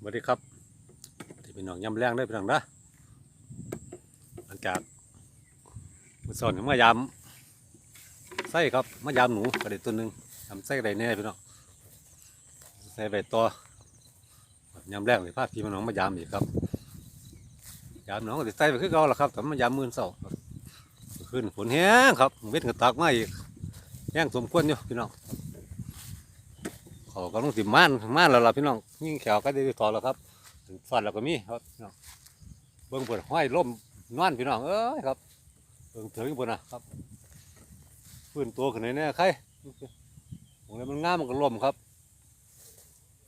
สวัสดีครับที่เป็นน้องยำแรงได้อพี่น้องนะหลังจากมือสอนมายำไส้ครับมายำหนูกระเด็ดตัวหนึ่งยำไส้กระเด็แน่พี่น้องใส่ใบตอยำแรงเลยพาพี่น้องมายำอีกครับยำน้องก็ติใส่ไปคือเก่าละครับแต่มายำมือเสาขึ้นฝนแห้งครับเวทกระตักมาอีกแห้งสมควรอยู่พี่น้อง เขาก็ต้องสิม่านม่านแล้วล่ะพี่น้องยิ่งแขวก็ได้ถอดแล้วครับฟันแล้วก็มีครับพี่น้องเบิ่งเปิดห้อยล่มนอนพี่น้องเอ้ยครับเบิ่งถึงบนนะครับพื้นตัวขึ้นในแน่ใครตรงนี้มันงามมันก็ล่มครับ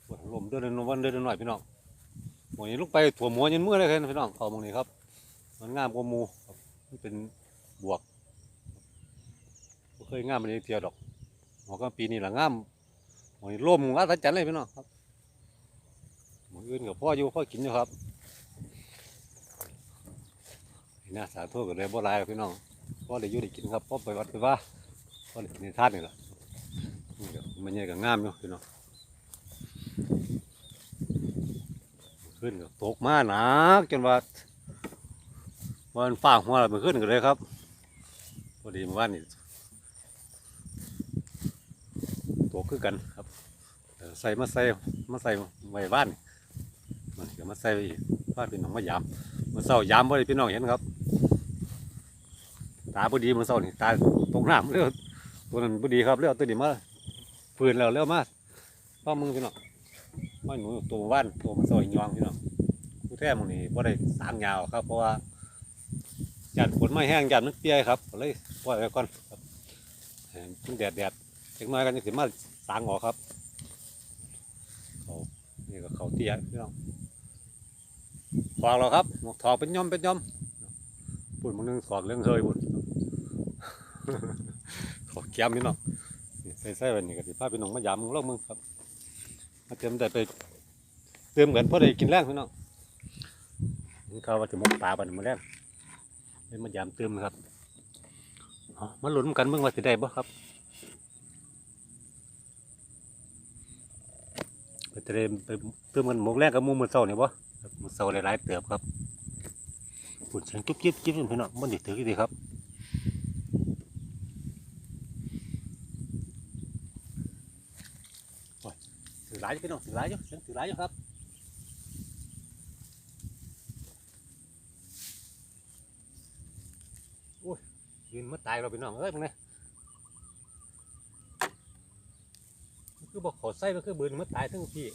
ปวดล่มเดินวันเดินหน่อยพี่น้องหมวยลุกไปถั่วหมัวยันมือเลยครับพี่น้องเขามองนี้ครับ มันงามกว่ามูมันเป็นบวกเคยงามมันเทียวดอกหมอก็ปีนี้แหละงาม หอยลมอัศจรรย์เลยพี่น้องครับหมออื่นกับพ่ออยู่พ่อกินอยู่ครับนี่นะสาธุกับเลยบ่หลายพี่น้องพ่อได้อยู่ได้กินครับพ่อไปวัดไปว่าพ่อได้กินในทานนี่แหละนี่ก็มันยังก็งามอยู่พี่น้องขึ้นก็ตกมาหนักจนว่าวันฟ้าหัวเราไปขึ้นกันเลยครับพอดีเมื่อวานนี่ตกคือกัน ใส่มาใส่มาใส่ไว้บ้านมันก็มาใส่บ้านพี่น้องมายามมันเศร้ายามบ่ได้พี่น้องเห็นครับ ตาบ่ดีมันเศร้านี่ตาตกน้ำเร็วตัวนั้นบ่ดีครับเร็วตัวนี้มาฟืนแล้วเร็วมาป้ามึงพี่น้องว่าหนูตัวบ้านตัวมันเศร้าอีกยองพี่น้องผู้แท้มึงนี่บ่ได้สางยาวครับ เพราะว่าหยันฝนไม่แห้งหยันมันเปียครับเลยปล่อยไว้ก่อนแดดแดดเล็กน้อยกันจะสิมาสางออกครับ นี่ก็เขาเตี้ยพี่น้องฟอกเราครับหมกถอกเป็นย่อมเป็นย่อมปุ่นมันนึงถอกเรื่องเคยปุ่นขอแก้มพี่น้องใส่ใส่ไว้นี่ก็สิพาพี่น้องมายำมึงลองมึงครับมาเติมได้ไปเติมกันเพราะได้กินแรงพี่น้องนี่เขาว่าจะมกปลาบันมาแรงได้มายำเติมนะครับมาหลุนกันมื่อว่าสิได้บ่ครับ ไปเตรียมไปเติมกันหมกแรกกับหมูมือเศร้าเนี่ยบ่ครับมือเศร้าหลายๆเติบครับปุ่นเสียงจุ๊บจิ๊บจิ๊บพี่น้องมันดิถือกี่ดีครับโอ้ยถือหลายอยู่พี่น้องถือหลายอยู่เสียงถือหลายอยู่ครับโอ้ยยืนมาตายเราพี่น้องเอ้ยพวกนี้ มัน คือบอกขอใส่มันคือเบินมันตายทั้งพี่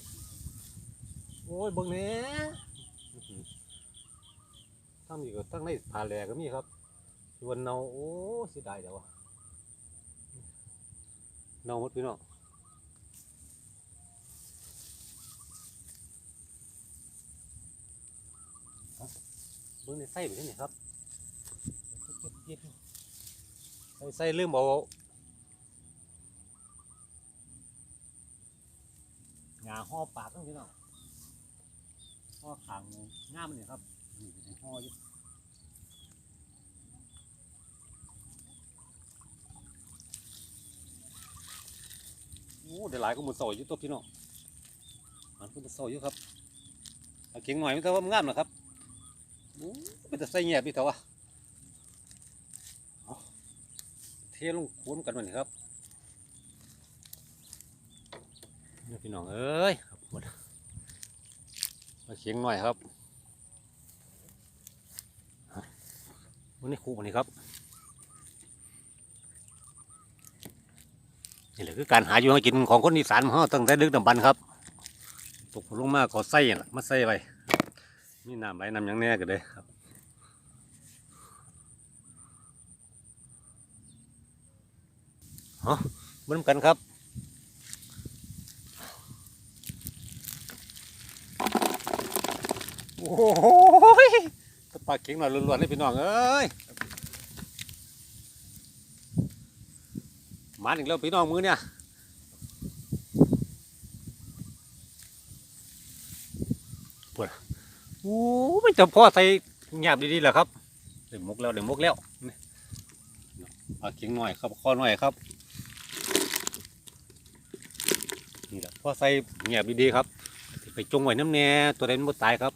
โอ้ยบิ่งแหน่อื้อหือทั้งนี้ก็ทั้งในผ่าแหลก็มีครับส่วนเนาโอ้เสียดายเดี๋ยวเนาหมดพี่น้องเอาเบิ่งในไส้ไปที่ไหนครับใส่ใส่ลืมเอา งาห่อปากต้องพี่น้องห่อขางง่ามนี่ครับนี่เป็นห่ออยู่โอ้เดี๋ยวหลายก็มือโซอยู่ตัวพี่น้องมันก็มือโซอยู่ครับเอาเขียงหน่อยไม่เท่าว่ามันงามหรอครับโอ้เป็นแต่ใส่เงียบพี่เท่าวะเอาเทลงคุ้มกันวันนี้ครับ นี่ พี่น้องเอ้ยครับหมดมาเขียงหน่อยครับวันนี้ครูวันนี้ครับนี่แหละคือการหาอยู่หากินของคนอีสานของเราตั้งแต่ดึกดำบรรพ์ครับตกลงมาก็ใส่มาใส่ไว้มีน้ำไหลน้ำยังแน่กันเลยครับเนาะเหมือนกันครับ โอ้ยปลาเก่งหน่อยล้วนๆเลยพี่น้องเอ้ยมาอีกแล้วพี่น้องมือเนี่ยปวดโอ้ไม่จะพ่อใส่หยาบดีๆแหละครับเดี๋ยวมุกแล้วเดี๋ยวมุกแล้วปลาเก่งหน่อยครับข้อหน่อยครับนี่แหละพ่อใส่หยาบดีๆครับไปจงไว้น้ำแน่ตัวใดมันบ่ตายครับ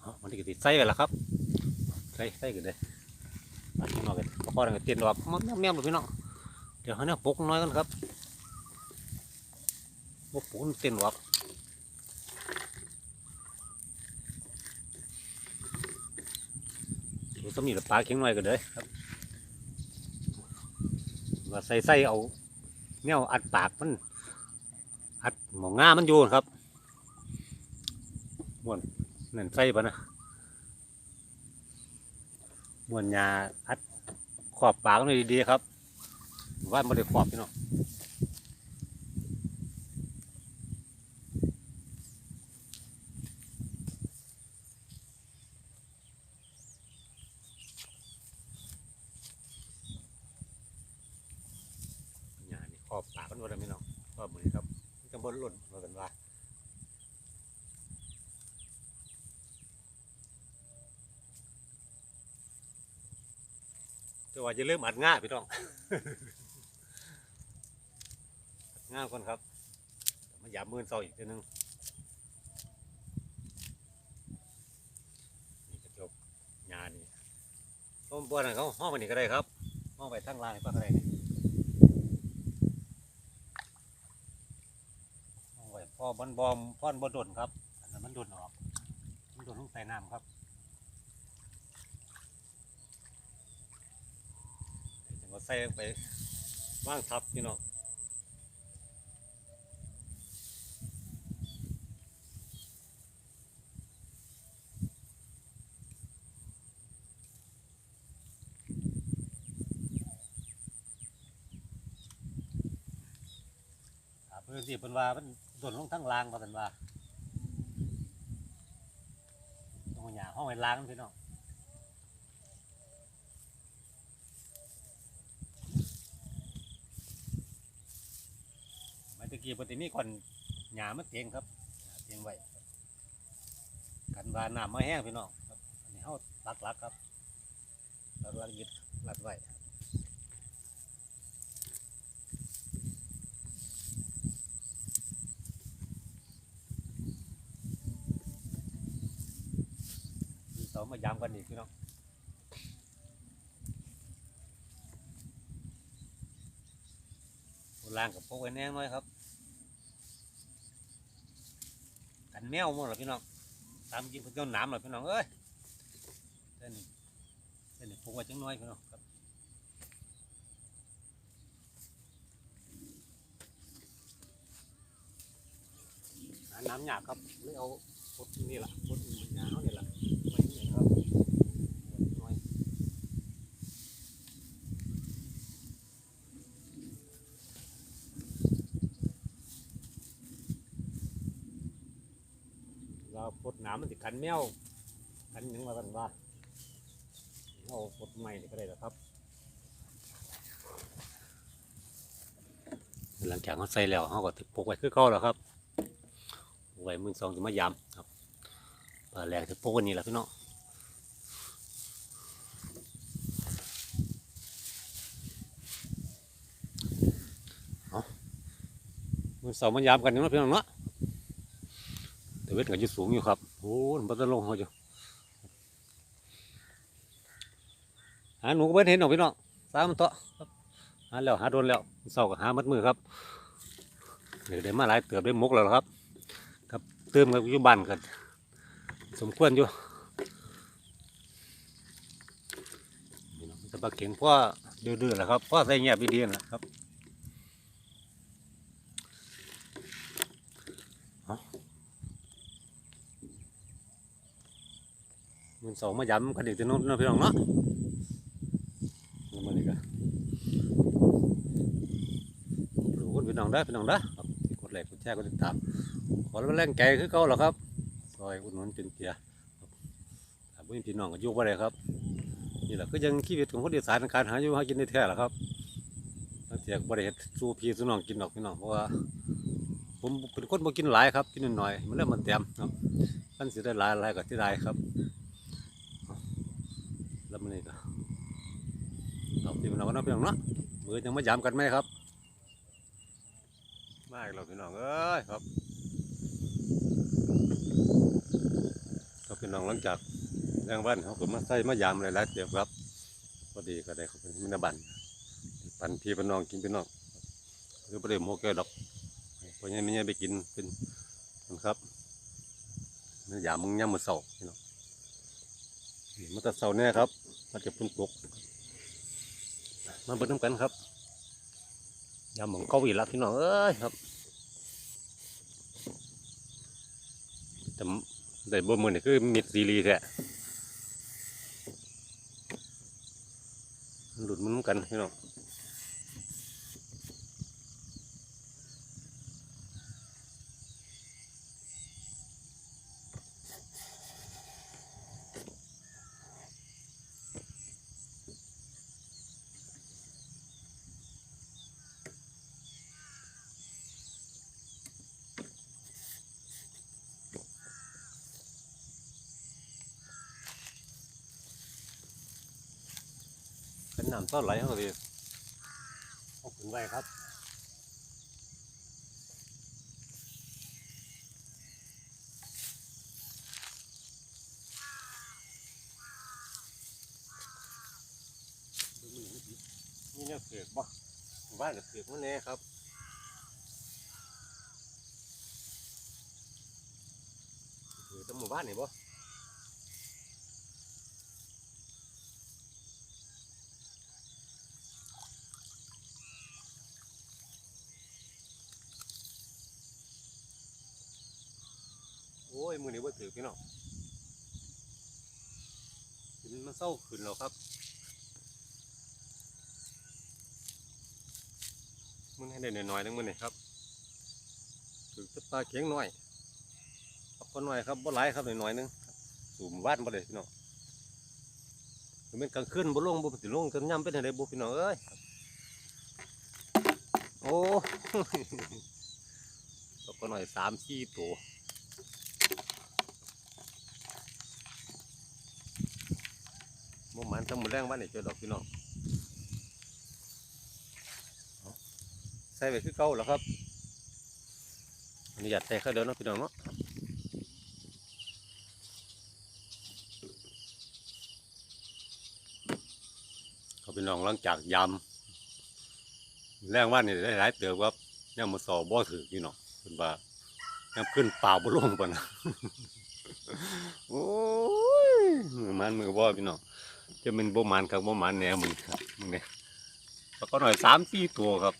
เอามันก็ติด ใส่ไปแล้วครับ ใส่ใส่กันเลยมาข้างนอกกันพอๆกันเตียนออกมันแม่มๆเลยพี่น้องเดี๋ยวเขาเนี่ยปกน้อยกันครับบกปลุกมันเตียนออกดูสมีละปลาเข็งน้อยกันเลยครับว่าใส่ใส่เอาแนวอัดปากมัน อัดหมองง่ามันอยู่ครับม้วนนั่นใส่ปะนะ มวนยาอัดขอบปากมันดีๆครับว่าไม่ได้ขอบพี่น้องขอบปากมันว่าได้พี่น้องขอบมือครับมันจะบนหล่นมากันว่า แต่ว่าจะเริ่มอัดง่าพี่น้องง่าก่อนครับมาหยามมือเศร้าอีกทีนึงนี่กระจกงานนี่ต้มบัวนั่นเขาห้องไปนี่ก็ได้ครับห้องไปทั้งลานก็ได้ห้องไว้พ่อบอลบอมพ่อนบดดนครับอันนั้นมันดนออกมันดนลงใส่น้ำครับ จัง ก็ใส่ไปว่างทับพี่น้องอ่าเพื่อนสิเป็นว่ามันโดนลงทั้งลางมาเป็นว่าตรงหยาห้องไว้ล้างพี่น้อง ตะกี้ปกติมีคนหยามันเตียงครับเตียงไว้กันวาน้ำมาแห้งพี่น้องครับอันนี้เขาลักลักครับลักลักยึดลัดไว้มีเสามายามกันอีกพี่น้องโบราณกับพวกไว้แน่น้อยครับ แนวมั้งหรอพี่น้องตามยิงเพิ่นเจ้าหนามหรอพี่น้องเอ้ยเส้นเส้นนี้ปลูกไว้จังน้อยพี่น้องครับน้ำหยาบครับไม่เอาพดนี่แหละพดนี่แหละไว้นี่ครับน้อยเราพดน้ำ มันสิกันแมวกันหยังมากันว่าเอาพดใหม่นี่ก็ได้แล้วครับ หลังจากเขาใส่แล้วเขาก็ปลูกไว้คือเก่าแล้วครับปลูกไว้มือสองจะมายำครับปลาแรงจะปลูกไวันนี้แหละพี่น้องมือสองมายำกันอยู่เนาะพี่น้องเนาะแต่เวทก็อยิ่สูงอยู่ครับ โอ้มันบัตรลงเขาอยู่หาหนูก็ไม่เห็นหรอกพี่น้องสามตัวหาแล้วหาโดนแล้วเศร้าก็หามัดมือครับเดี๋ยวได้มาหลายเติบได้มุกแล้วครับ ครับเติมกับอยู่บ้านกัน สมควรอยู่นี่เนาะปลาเข็งพ่อดื้อๆแหละครับพ่อใส่เงียบดีๆนั่นแหละครับเอา มันสองมาย้ำกันอีกจะนู้นนะพี่น้องเนาะมาดีกันขอบคุณพี่น้องได้พี่น้องได้ที่กดไลค์กดแชร์กดติดตามขอแรงใจคือเก่าหรอครับซอยอุดหนุนจุนเกียร์ครับถ้าบ่มีพี่น้องก็ยู่บ่ได้ครับนี่แหละก็ยังชีวิตของคนอีสานในการหาอยู่หากินในแท้แหละครับตั้งแต่บ่ได้เฮ็ดสู้พี่สู้น้องกินดอกพี่น้องเพราะว่าผมเป็นคนบ่กินหลายครับกินน้อยๆมันเริ่มมันเต็มครับมันสิได้หลายหลายก็ที่ได้ครับ แล้วมันนี่ก็เอาพี่น้องก็เนาะพี่น้องเนาะมือยังมาย้ำกันไหมครับมากแล้วพี่น้องเอ้ยครับก็พี่น้องหลังจากแรงวันเขาก็มาใส่มายามหลายๆเดียวครับพอดีก็ได้เขาเป็นมินาบันปันพี่ปันน้องกินพี่น้องคือประเดี๋ยวโมเกลดอกเพราะงั้นไม่ใช่ไปกินเป็นครับยามมึงย่ำมือเสาพี่น้อง มาตัดเสาแน่ครับ มาจะพุ่นตกมาเบิ้งน้ำกันครับยาหมองเกาหลีละพี่น้องเอ้ยครับแต่ได้บ่มือนี่คือมิดซีรีส์แท้หลุดมันนำกันพี่น้อง เป็นน้ำต้นไหลเขาดีเอาขึ้นไว้ครับนี่เนี่ยเสือกบ่บ้านกับเสือกมันแน่ครับเสือกตำหมู่บ้านนี่บ่ มือนี้ว่าถือพี่น้องกินมันเศร้าขึ้นแล้วครับมึงให้ได้หน่อยๆนึงมือนี่ครับถือแตะปลาเข็งหน่อยครับก็หน่อยครับบ่หลายครับหน่อยๆนึงสูมบ้านบ่เลยพี่น้องมันเป็นกลางคืนบ่ลงบ่ติลงจนย่ำเป็นอะไรบ่พี่น้องเอ้ยโอ้ ก็หน่อยสามสี่ตัว บ่หมันทำมือแรงบ้านนี่เจอดอกพี่น้องใส่ไปคือเก่าแล้วครับอนุญาตใส่เข้าเดินเนาะพี่น้องเนาะเขาพี่น้องหลังจากยำแรงว่านนี่ได้หลายเติบครับยังมาสอบบ่ถือพี่น้องเป็นว่ายังขึ้นป่าบ่ลงปะนะโอ้ยมือมันมือบ่พี่น้อง จะเป็นบ่หมันครับบ่หมันแนวมึงครับมึงเนี่ยแล้วก็หน่อยสามสี่ตัวครับ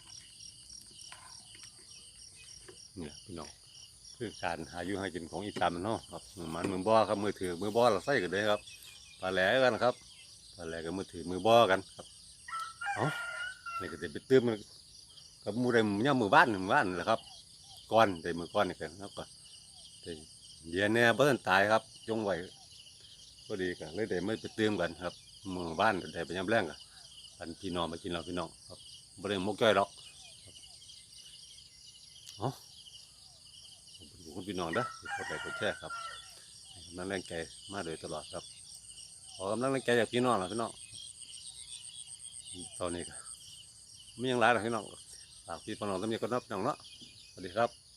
เนี่ยพี่น้องคือการหาอยู่ให้กินของอีสานมันเนาะครับมือมันมือบ่ครับมือถือมือบ่เราใส่กันเลยครับปลาแหลกันครับปลาแหลกับมือถือมือบ่กันครับเอานี่ก็จะไปเติมมันกับมือใดมือย่ามือบ้านมือบ้านนั่นแหละครับก้อนแต่มือก้อนนี่กันแล้วก็เดี๋ยวเนี่ยบ่ทันตายครับจงไว้ก็ดีกันเลยได้ไม่ไปเติมกันครับ มู่บ้านได้ไปยำแรงกันพันพี่น้องมากินเราพี่น้องครับบริเวณมกจ้อยหรอกเอ๋อคุณพี่น้องเด้อที่เขาไปกดแชร์ครับกำลังแรงใจมาโดยตลอดครับขอกำลังแรงใจจากพี่น้องนะพี่น้องตอนนี้ก็ไม่ยังร้ายหรอกพี่น้องฝากพี่น้องตำนี้ก็นับน้องเนาะสวัสดีครับ